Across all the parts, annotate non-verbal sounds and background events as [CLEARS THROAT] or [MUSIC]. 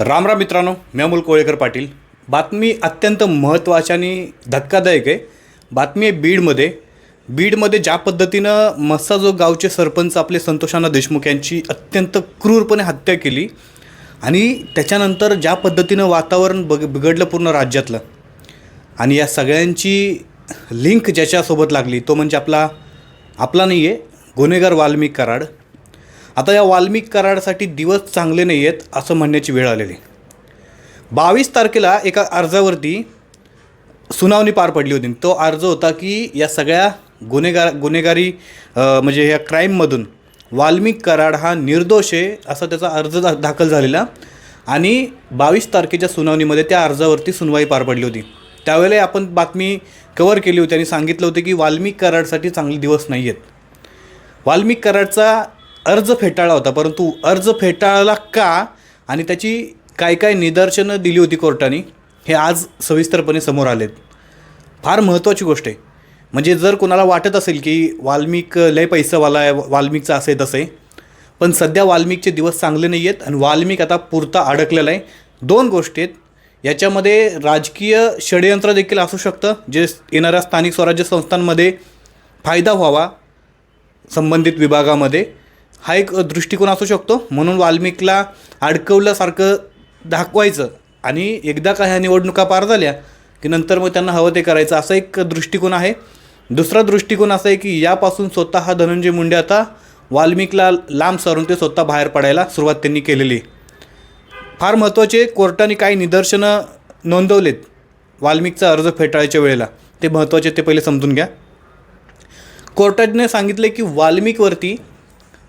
राम राम मित्रांनो मी अमोल कोळेकर पाटील. बातमी अत्यंत महत्त्वाची आणि धक्कादायक आहे. बातमी आहे बीडमध्ये. बीडमध्ये ज्या पद्धतीनं मस्साजो गावचे सरपंच आपले संतोषाना देशमुख यांची अत्यंत क्रूरपणे हत्या केली आणि त्याच्यानंतर ज्या पद्धतीनं वातावरण बग बिघडलं पूर्ण राज्यातलं आणि या सगळ्यांची लिंक ज्याच्यासोबत लागली तो म्हणजे आपला आपला नाही आहे गुन्हेगार वाल्मिक कराड. आता या वाल्मिक कराडसाठी दिवस चांगले नाही आहेत असं म्हणण्याची वेळ आलेली. बावीस तारखेला एका अर्जावरती सुनावणी पार पडली होती. तो अर्ज होता की या सगळ्या गुन्हेगार गुन्हेगारी म्हणजे या क्राईममधून वाल्मिक कराड हा निर्दोष आहे असा त्याचा अर्ज दा दाखल झालेला आणि बावीस तारखेच्या सुनावणीमध्ये त्या अर्जावरती सुनवाई पार पडली होती. त्यावेळेला आपण बातमी कवर केली होती आणि सांगितलं होतं की वाल्मिक कराडसाठी चांगले दिवस नाही आहेत वाल्मिक कराडचा अर्ज फेटाळला होता परंतु अर्ज फेटाळला का? आणि त्याची काय काय निदर्शनं दिली होती कोर्टाने हे आज सविस्तरपणे समोर आलेत. फार महत्त्वाची गोष्ट आहे. म्हणजे जर कोणाला वाटत असेल की वाल्मिक लय पैसावाला आहे वाल्मिकचा असे तसे पण सध्या वाल्मिकचे दिवस चांगले नाही आहेत आणि वाल्मिक आता पुरता अडकलेला आहे. दोन गोष्टी आहेत. याच्यामध्ये राजकीय षडयंत्र देखील असू शकतं जे येणाऱ्या स्थानिक स्वराज्य संस्थांमध्ये फायदा व्हावा संबंधित विभागामध्ये. हा एक दृष्टिकोन असू शकतो. म्हणून वाल्मिकला अडकवल्यासारखं दाखवायचं. आणि एकदा का ह्या निवडणुका पार झाल्या की नंतर मग त्यांना हवं ते करायचं असा एक दृष्टिकोन आहे. दुसरा दृष्टिकोन असा आहे की यापासून स्वतः हा धनंजय मुंडे आता वाल्मिकला लांब सारून ते स्वतः बाहेर पडायला सुरुवात त्यांनी केलेली. आहे फार महत्त्वाचे कोर्टाने काही निदर्शनं नोंदवलेत वाल्मिकचा अर्ज फेटाळायच्या वेळेला. ते महत्त्वाचे ते पहिले समजून घ्या. कोर्टाने सांगितले की वाल्मिकवरती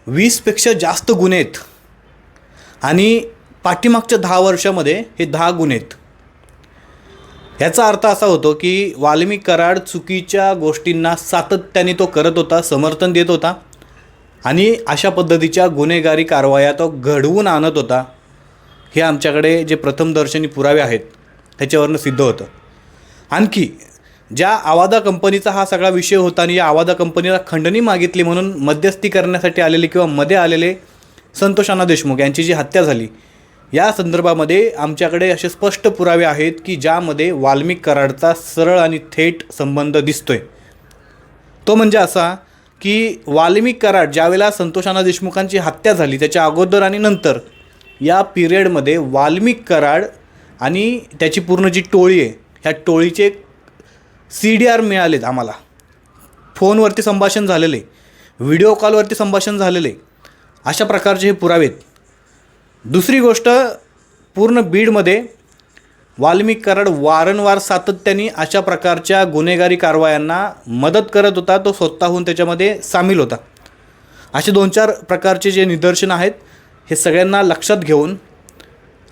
वीसपेक्षा जास्त गुन्हे आहेत. आणि पाठीमागच्या दहा वर्षामध्ये हे दहा गुन्हे आहेत. ह्याचा अर्थ असा होतो की वाल्मिक कराड चुकीच्या गोष्टींना सातत्याने तो करत होता समर्थन देत होता आणि अशा पद्धतीच्या गुन्हेगारी कारवाया तो घडवून आणत होता. हे आमच्याकडे जे प्रथमदर्शनी पुरावे आहेत त्याच्यावरनं सिद्ध होतं. आणखी ज्या आवादा कंपनीचा हा सगळा विषय होता आणि या आवादा कंपनीला खंडणी मागितली म्हणून मध्यस्थी करण्यासाठी आलेले किंवा मध्ये आलेले संतोषाना देशमुख यांची जी हत्या झाली या संदर्भामध्ये आमच्याकडे असे स्पष्ट पुरावे आहेत की ज्यामध्ये वाल्मिक कराडचा सरळ आणि थेट संबंध दिसतोय. तो म्हणजे असा की वाल्मिक कराड ज्यावेळेला संतोषाना देशमुखांची हत्या झाली त्याच्या अगोदर आणि नंतर या पिरियडमध्ये वाल्मिक कराड आणि त्याची पूर्ण जी टोळी आहे ह्या टोळीचे सी डी आर मिळालेत आम्हाला. फोनवरती संभाषण झालेले व्हिडिओ कॉलवरती संभाषण झालेले अशा प्रकारचे हे पुरावे आहेत. दुसरी गोष्ट पूर्ण बीडमध्ये वाल्मिक कराड वारंवार सातत्याने अशा प्रकारच्या गुन्हेगारी कारवायांना मदत करत होता तो स्वतःहून त्याच्यामध्ये सामील होता. असे दोन चार प्रकारचे जे निदर्शन आहेत हे सगळ्यांना लक्षात घेऊन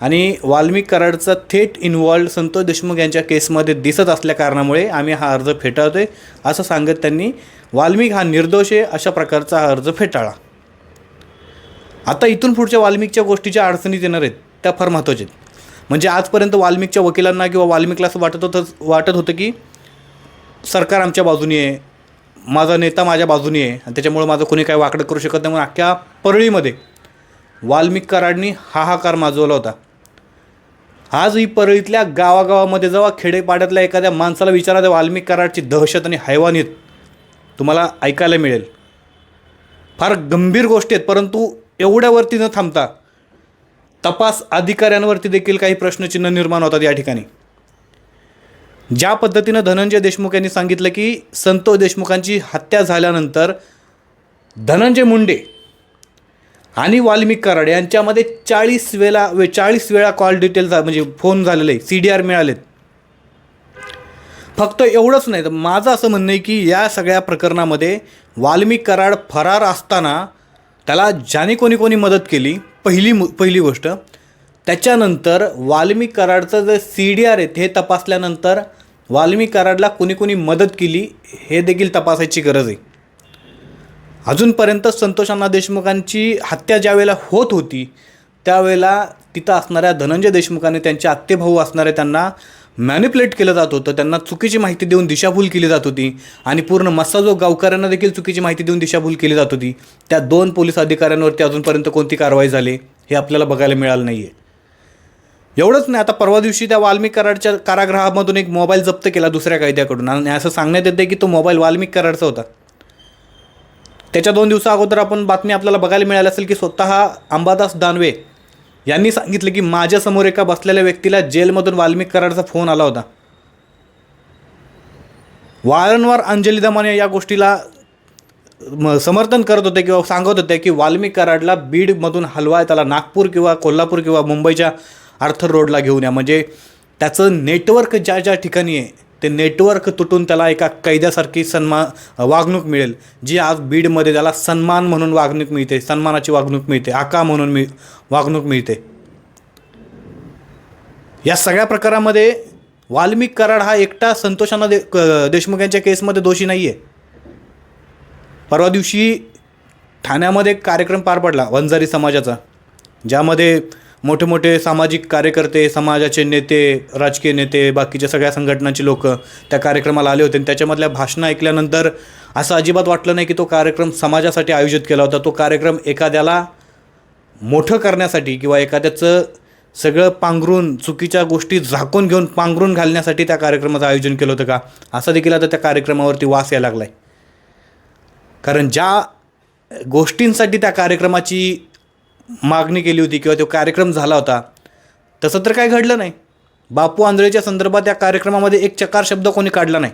आणि वाल्मिक कराडचा थेट इन्व्हॉल्ड संतोष देशमुख यांच्या केसमध्ये दिसत असल्या कारणामुळे आम्ही हा अर्ज फेटाळतोय. असं सांगत त्यांनी वाल्मिक हा निर्दोष आहे अशा प्रकारचा हा अर्ज फेटाळा. आता इथून पुढच्या वाल्मिकच्या गोष्टीच्या अडचणीत येणार आहेत त्या फार महत्त्वाच्या आहेत. म्हणजे आजपर्यंत वाल्मिकच्या वकिलांना किंवा वाल्मिकला असं वाटत होतं वाटत होतं की सरकार आमच्या बाजूनी आहे माझा नेता माझ्या बाजूनी आहे आणि त्याच्यामुळं माझं कोणी काय वाकडं करू शकत नाही म्हणून अख्ख्या परळीमध्ये वाल्मिक कराडनी हाहाकार माजवला होता. आज ही परळीतल्या गावागावामध्ये जेव्हा खेडेपाड्यातल्या एखाद्या माणसाला विचारा तेव्हा वाल्मिक कराडची दहशत आणि हैवानीत तुम्हाला ऐकायला मिळेल. फार गंभीर गोष्टी आहेत परंतु एवढ्यावरती न थांबता तपास अधिकाऱ्यांवरती देखील काही प्रश्नचिन्ह निर्माण होतात या ठिकाणी. ज्या पद्धतीनं धनंजय देशमुख यांनी सांगितलं की संतोष देशमुखांची हत्या झाल्यानंतर धनंजय मुंडे आणि वाल्मिक कराड यांच्यामध्ये चाळीस वेळा वे चाळीस वेळा कॉल डिटेल झा म्हणजे फोन झालेले सी डी आर मिळालेत. फक्त एवढंच नाही तर माझं असं म्हणणं आहे की या सगळ्या प्रकरणामध्ये वाल्मिक कराड फरार असताना त्याला ज्याने कोणी कोणी मदत केली पहिली पहिली गोष्ट त्याच्यानंतर वाल्मिक कराडचं जे सी डी आर आहेत हे तपासल्यानंतर वाल्मिक कराडला कोणी कोणी मदत केली हे देखील तपासायची गरज आहे. अजूनपर्यंत संतोष अण्णा देशमुखांची हत्या ज्यावेळेला होत होती त्यावेळेला तिथं असणाऱ्या धनंजय देशमुखाने त्यांचे आत्तेभाऊ असणारे त्यांना मॅनिपुलेट केलं जात होतं. त्यांना चुकीची माहिती देऊन दिशाभूल केली जात होती आणि पूर्ण मस्साजो गावकऱ्यांना देखील चुकीची माहिती देऊन दिशाभूल केली जात होती. त्या दोन पोलीस अधिकाऱ्यांवरती अजूनपर्यंत कोणती कारवाई झाली हे आपल्याला बघायला मिळालं नाही आहे एवढंच नाही आता परवा दिवशी त्या वाल्मिक कराडच्या कारागृहामधून एक मोबाईल जप्त केला दुसऱ्या कायद्याकडून आणि असं सांगण्यात येतं की तो मोबाईल वाल्मिक कराडचा होता. त्याच्या दोन दिवसा अगोदर आपण बातमी आपल्याला बघायला मिळाली असेल की स्वतः अंबादास दानवे यांनी सांगितलं की माझ्यासमोर एका बसलेल्या व्यक्तीला जेलमधून वाल्मिक कराडचा फोन आला होता. वारंवार अंजली दमाने या गोष्टीला म- समर्थन करत होते किंवा सांगत होते की वाल्मिक कराडला बीडमधून हलवाय त्याला नागपूर किंवा कोल्हापूर किंवा मुंबईच्या आर्थर रोडला घेऊन या. म्हणजे त्याचं नेटवर्क ज्या ज्या ठिकाणी आहे ते नेटवर्क तुटून त्याला एका कैद्यासारखी सन्मान वागणूक मिळेल. जी आज बीडमध्ये त्याला सन्मान म्हणून वागणूक मिळते सन्मानाची वागणूक मिळते आका म्हणून मी वागणूक मिळते. या सगळ्या प्रकारामध्ये वाल्मिक कराड हा एकटा संतोषांना दे देशमुख यांच्या केसमध्ये दोषी नाही आहे परवा दिवशी ठाण्यामध्ये एक कार्यक्रम पार पडला वंजारी समाजाचा ज्यामध्ये मोठे मोठे सामाजिक कार्यकर्ते समाजाचे नेते राजकीय नेते बाकीच्या सगळ्या संघटनांची लोक त्या कार्यक्रमाला आले होते. आणि त्याच्यामधल्या भाषणं ऐकल्यानंतर असं अजिबात वाटलं नाही की तो कार्यक्रम समाजासाठी आयोजित केला होता. तो कार्यक्रम एखाद्याला मोठं करण्यासाठी किंवा एखाद्याचं सगळं पांघरून चुकीच्या गोष्टी झाकून घेऊन पांघरून घालण्यासाठी त्या कार्यक्रमाचं आयोजन केलं होतं का? असं देखील आता त्या कार्यक्रमावरती वास यायला लागला आहे कारण ज्या गोष्टींसाठी त्या कार्यक्रमाची मागणी केली होती किंवा तो कार्यक्रम झाला होता. तसं तर काय घडलं नाही. बापू आंधळेच्या संदर्भात या कार्यक्रमामध्ये एक चकार शब्द कोणी काढला नाही.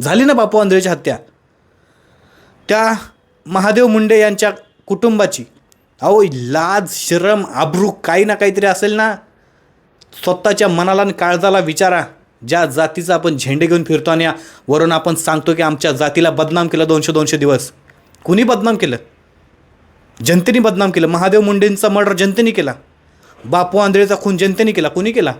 झाली ना बापू आंधळेची हत्या. त्या महादेव मुंडे यांच्या कुटुंबाची. अहो लाज शरम आब्रू काही ना काहीतरी असेल ना. स्वतःच्या मनाला आणि काळजाला विचारा. ज्या जातीचा आपण झेंडे घेऊन फिरतो आणि वरून आपण सांगतो की आमच्या जातीला बदनाम केलं दोनशे दोनशे दिवस. कुणी बदनाम केलं? जनतेने बदनाम केलं. महादेव मुंडेंचा मर्डर जनतेने केला. बापू आंधळेचा खून जनतेने केला. कुणी केला?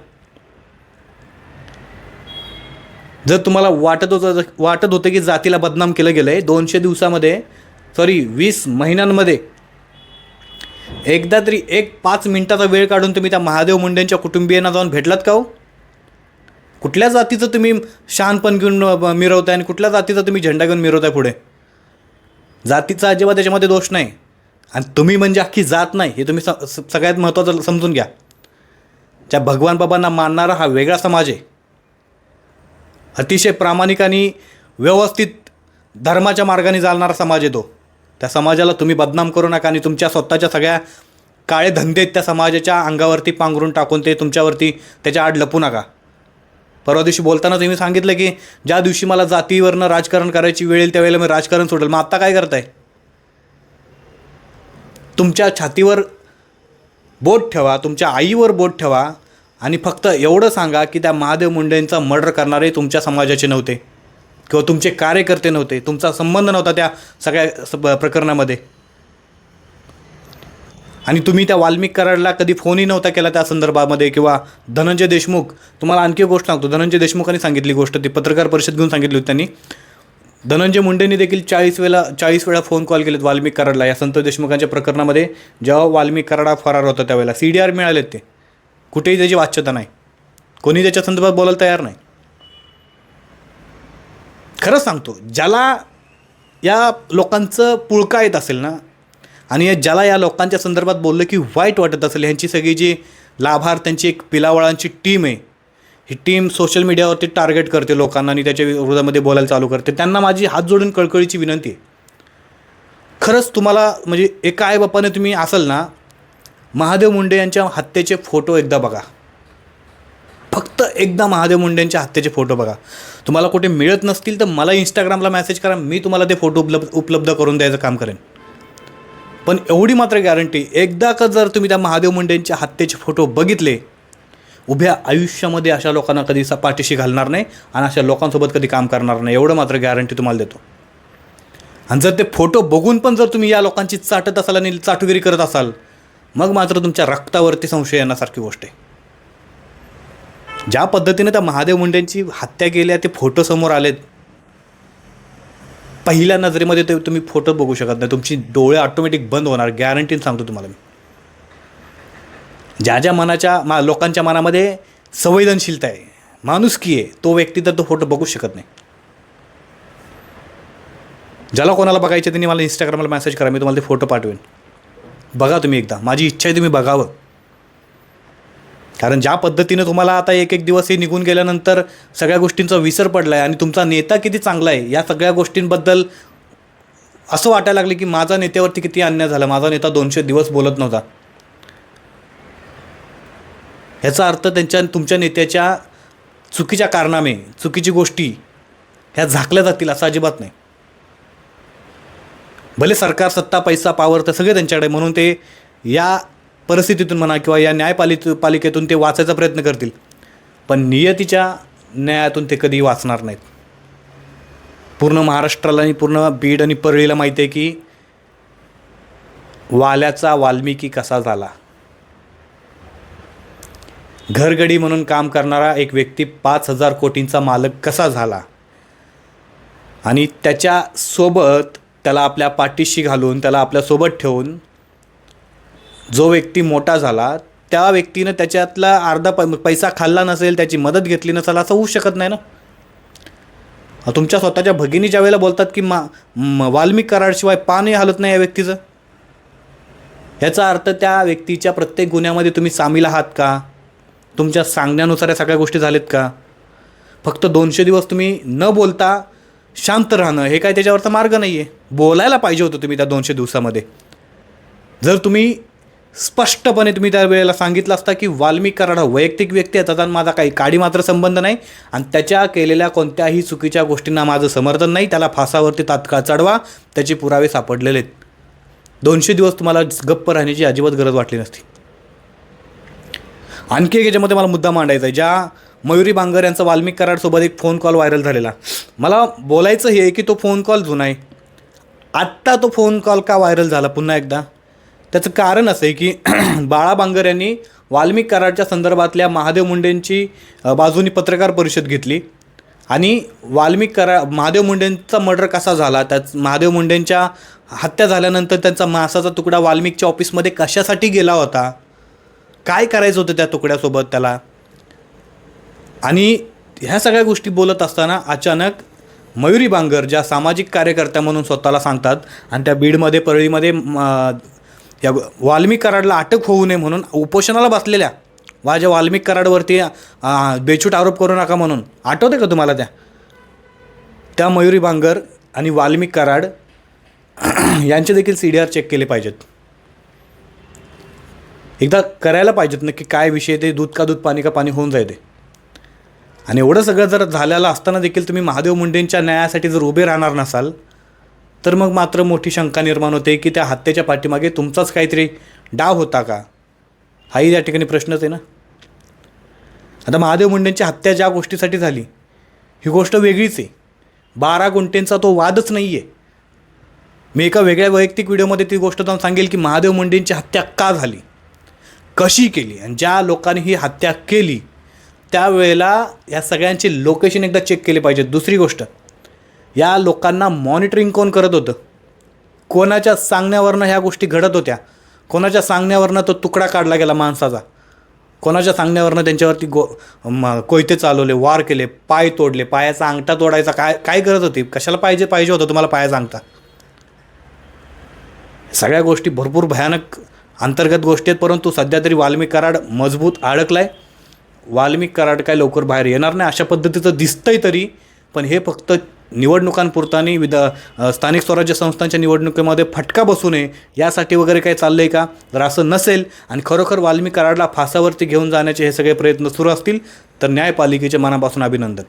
जर तुम्हाला वाटत होतं वाटत होतं की जातीला बदनाम केलं गेलं आहे दोनशे दिवसामध्ये सॉरी वीस महिन्यांमध्ये एकदा तरी एक पाच मिनिटाचा वेळ काढून तुम्ही त्या महादेव मुंडेंच्या कुटुंबियांना जाऊन भेटलात का हो? कुठल्या जातीचं तुम्ही शानपण घेऊन मिरवताय आणि कुठल्या जातीचा तुम्ही झेंडा घेऊन मिरवताय पुढे? जातीचा अजिबात त्याच्यामध्ये दोष नाही. आणि तुम्ही म्हणजे अख्खी जात नाही हे तुम्ही स सगळ्यात महत्त्वाचं समजून घ्या. त्या भगवान बाबांना मानणारा हा वेगळा समाज आहे. अतिशय प्रामाणिक आणि व्यवस्थित धर्माच्या मार्गाने चालणारा समाज आहे तो. त्या समाजाला तुम्ही बदनाम करू नका आणि तुमच्या स्वतःच्या सगळ्या काळे धंदे त्या समाजाच्या अंगावरती पांघरून टाकून ते तुमच्यावरती त्याच्या आड लपू नका. परवा दिवशी बोलताना तुम्ही सांगितलं की ज्या दिवशी मला जातीवरनं राजकारण करायची वेळ येईल त्यावेळेला मी राजकारण सोडेल. मग आत्ता काय करताय? तुमच्या छातीवर बोट ठेवा तुमच्या आईवर बोट ठेवा आणि फक्त एवढं सांगा की त्या महादेव मुंडेंचा मर्डर करणारे तुमच्या समाजाचे नव्हते किंवा तुमचे कार्यकर्ते नव्हते तुमचा संबंध नव्हता त्या सगळ्या स- प्रकरणामध्ये. आणि तुम्ही त्या वाल्मिक कराडला कधी फोनही नव्हता केला त्या संदर्भामध्ये किंवा धनंजय देशमुख तुम्हाला आणखी गोष्ट सांगतो. धनंजय देशमुखांनी सांगितली गोष्ट ती पत्रकार परिषद घेऊन सांगितली होती त्यांनी. धनंजय मुंडेंनी देखील चाळीस वेळा चाळीस वेळा फोन कॉल केलेत वाल्मिक कराडला. या संतोष देशमुखांच्या प्रकरणामध्ये जेव्हा वाल्मिक कराडा फरार होता त्यावेळेला सी डी आर मिळालेत ते. कुठेही त्याची वाच्यता नाही. कोणी त्याच्या संदर्भात बोलायला तयार नाही. खरंच सांगतो ज्याला या लोकांचं पुळका येत असेल ना आणि या- ज्याला या लोकांच्या संदर्भात बोललं की वाईट वाटत असेल ह्यांची सगळी जी लाभार्थ्यांची एक पिलावळांची टीम आहे ही टीम सोशल मीडियावरती टार्गेट करते लोकांना आणि त्याच्या विरोधामध्ये बोलायला चालू करते. त्यांना माझी हात जोडून कळकळीची विनंती आहे. खरंच तुम्हाला म्हणजे एका आईबापाने तुम्ही असाल ना महादेव मुंडे यांच्या हत्येचे फोटो एकदा बघा. फक्त एकदा महादेव मुंडेंच्या हत्येचे फोटो बघा. तुम्हाला कुठे मिळत नसतील तर मला इंस्टाग्रामला मेसेज करा मी तुम्हाला ते फोटो उपलब्ध उपलब्ध करून द्यायचं काम करेन. पण एवढी मात्र गॅरंटी एकदा का जर तुम्ही त्या महादेव मुंडेंच्या हत्येचे फोटो बघितले उभ्या आयुष्यामध्ये अशा लोकांना कधी पाठीशी घालणार नाही आणि अशा लोकांसोबत कधी काम करणार नाही. एवढं मात्र गॅरंटी तुम्हाला देतो. आणि जर ते फोटो बघून पण जर तुम्ही या लोकांची चाटत असाल आणि चाटुगिरी करत असाल मग मात्र तुमच्या रक्तावरती संशय येण्यासारखी गोष्ट आहे. ज्या पद्धतीने त्या महादेव मुंडेंची हत्या केल्या ते फोटो समोर आलेत. पहिल्या नजरेमध्ये ते तुम्ही फोटो बघू शकत नाही. तुमची डोळे ऑटोमॅटिक बंद होणार गॅरंटीन सांगतो तुम्हाला मी. ज्या ज्या मनाच्या मा लोकांच्या मनामध्ये संवेदनशीलता आहे. माणुसकी आहे. तो व्यक्ती तर तो फोटो बघू शकत नाही. ज्याला कोणाला बघायचे त्यांनी मला इंस्टाग्रामला मेसेज करा मी तुम्हाला ते फोटो पाठवेन. बघा तुम्ही एकदा. माझी इच्छा आहे तुम्ही बघावं. कारण ज्या पद्धतीनं तुम्हाला आता एक एक दिवस हे निघून गेल्यानंतर सगळ्या गोष्टींचा विसर पडला आहे आणि तुमचा नेता किती चांगला आहे या सगळ्या गोष्टींबद्दल असं वाटायला लागलं की माझा नेत्यावरती किती अन्याय झाला. माझा नेता दोनशे दिवस बोलत नव्हता. ह्याचा अर्थ त्यांच्या तुमच्या नेत्याच्या चुकीच्या कारनामे चुकीची गोष्टी ह्या झाकल्या जातील असं अजिबात नाही. भले सरकार सत्ता पैसा पावर तर सगळे त्यांच्याकडे म्हणून ते या परिस्थितीतून म्हणा किंवा या न्यायपालिक पालिकेतून ते वाचायचा प्रयत्न करतील. पण नियतीच्या न्यायातून ते कधी वाचणार नाहीत. पूर्ण महाराष्ट्राला आणि पूर्ण बीड आणि परळीला माहिती आहे की वाल्याचा वाल्मिकी कसा झाला? घरगडी म्हणून काम करणारा एक व्यक्ती पाच हजार कोटींचा मालक कसा झाला? आणि त्याच्यासोबत त्याला आपल्या पाठीशी घालून त्याला आपल्यासोबत ठेवून जो व्यक्ती मोठा झाला त्या व्यक्तीनं त्याच्यातला अर्धा प पैसा खाल्ला नसेल त्याची मदत घेतली नसेल असं होऊ शकत नाही ना? तुमच्या स्वतःच्या भगिनी ज्या वेळेला बोलतात की मा वाल्मिक कराडशिवाय पानही हालत नाही या व्यक्तीचं? याचा अर्थ त्या व्यक्तीच्या प्रत्येक गुन्ह्यामध्ये तुम्ही सामील आहात का? तुमच्या सांगण्यानुसार या सगळ्या गोष्टी झाल्यात का? फक्त दोनशे दिवस तुम्ही न बोलता शांत राहणं हे काय त्याच्यावरचा मार्ग नाही आहे बोलायला पाहिजे होतं तुम्ही त्या दोनशे दिवसामध्ये. जर तुम्ही स्पष्टपणे तुम्ही त्या वेळेला सांगितलं असता की वाल्मिक कराड हा वैयक्तिक व्यक्ती आहे त्याचा माझा काही काडी मात्र संबंध नाही आणि त्याच्या केलेल्या कोणत्याही चुकीच्या गोष्टींना माझं समर्थन नाही त्याला फासावरती तात्काळ चढवा त्याचे पुरावे सापडलेले आहेत. दोनशे दिवस तुम्हाला गप्प राहण्याची अजिबात गरज वाटली नसती. आणखी एक याच्यामध्ये मला मुद्दा मांडायचा आहे. ज्या मयुरी बांगर यांचा वाल्मिक कराडसोबत एक फोन कॉल व्हायरल झालेला. मला बोलायचं हे आहे की तो फोन कॉल जुना आहे. आत्ता तो फोन कॉल का व्हायरल झाला पुन्हा एकदा? त्याचं कारण असं आहे की [CLEARS THROAT] बाळा बांगर यांनी वाल्मिक कराडच्या संदर्भातल्या महादेव मुंडेंची बाजूनी पत्रकार परिषद घेतली. आणि वाल्मिक करा महादेव मुंडेंचा मर्डर कसा झाला? त्याच महादेव मुंडेंच्या हत्या झाल्यानंतर त्यांचा मासाचा तुकडा वाल्मिकच्या ऑफिसमध्ये कशासाठी गेला होता? काय करायचं होतं त्या तुकड्यासोबत त्याला? आणि ह्या सगळ्या गोष्टी बोलत असताना अचानक मयुरी बांगर ज्या सामाजिक कार्यकर्त्या म्हणून स्वतःला सांगतात आणि त्या बीडमध्ये परळीमध्ये या वाल्मिक कराडला अटक होऊ नये म्हणून उपोषणाला बसलेल्या माझ्या वाल्मिक कराडवरती बेछूट आरोप करू नका म्हणून. आठवते का तुम्हाला त्या? त्या मयुरी बांगर आणि वाल्मिक कराड [CLEARS THROAT] यांचे देखील सी डी आर चेक केले पाहिजेत. एकदा करायला पाहिजेत नक्की काय विषय ते दूध का दूध पाणी का पाणी होऊन जायते आणि एवढं सगळं जर झालेलं असताना देखील तुम्ही महादेव मुंडेंच्या न्यायासाठी जर उभे राहणार नसाल तर मग मात्र मोठी शंका निर्माण होते की त्या हत्येच्या पाठीमागे तुमचाच काहीतरी डाव होता का? हाही या ठिकाणी प्रश्नच आहे ना. आता महादेव मुंडेंची हत्या ज्या गोष्टीसाठी झाली ही गोष्ट वेगळीच आहे. बारा गुंटेंचा तो वादच नाही आहे मी एका वेगळ्या वैयक्तिक व्हिडिओमध्ये ती गोष्ट जाऊन सांगेल की महादेव मुंडेंची हत्या का झाली? कशी केली आणि ज्या लोकांनी ही हत्या केली त्यावेळेला या सगळ्यांची लोकेशन एकदा चेक केली पाहिजे. दुसरी गोष्ट या लोकांना मॉनिटरिंग कोण करत होतं? कोणाच्या सांगण्यावरनं ह्या गोष्टी घडत होत्या? कोणाच्या सांगण्यावरनं तो तुकडा काढला गेला माणसाचा? कोणाच्या सांगण्यावरनं त्यांच्यावरती गो म कोयते चालवले वार केले पाय तोडले पायाचा अंगठा तोडायचा काय काय करत होती? कशाला पाहिजे पाहिजे होतं तुम्हाला पायाचा अंगठा सगळ्या गोष्टी भरपूर भयानक अंतर्गत गोष्टी आहेत परंतु सध्या तरी वाल्मिक कराड मजबूत अडकला आहे वाल्मिक कराड काय लवकर बाहेर येणार नाही अशा पद्धतीचं दिसतंय तरी पण हे फक्त निवडणुकांपुरतानी विद विधा स्थानिक स्वराज्य संस्थांच्या निवडणुकीमध्ये फटका बसू नये यासाठी वगैरे काही चाललं आहे का? जर असं नसेल आणि खरोखर वाल्मिक कराडला फासावरती घेऊन जाण्याचे हे सगळे प्रयत्न सुरू असतील तर न्यायपालिकेच्या मनापासून अभिनंदन.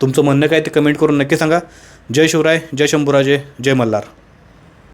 तुमचं म्हणणं काय ते कमेंट करून नक्की सांगा. जय शिवराय जय शंभूराजे जय मल्हार.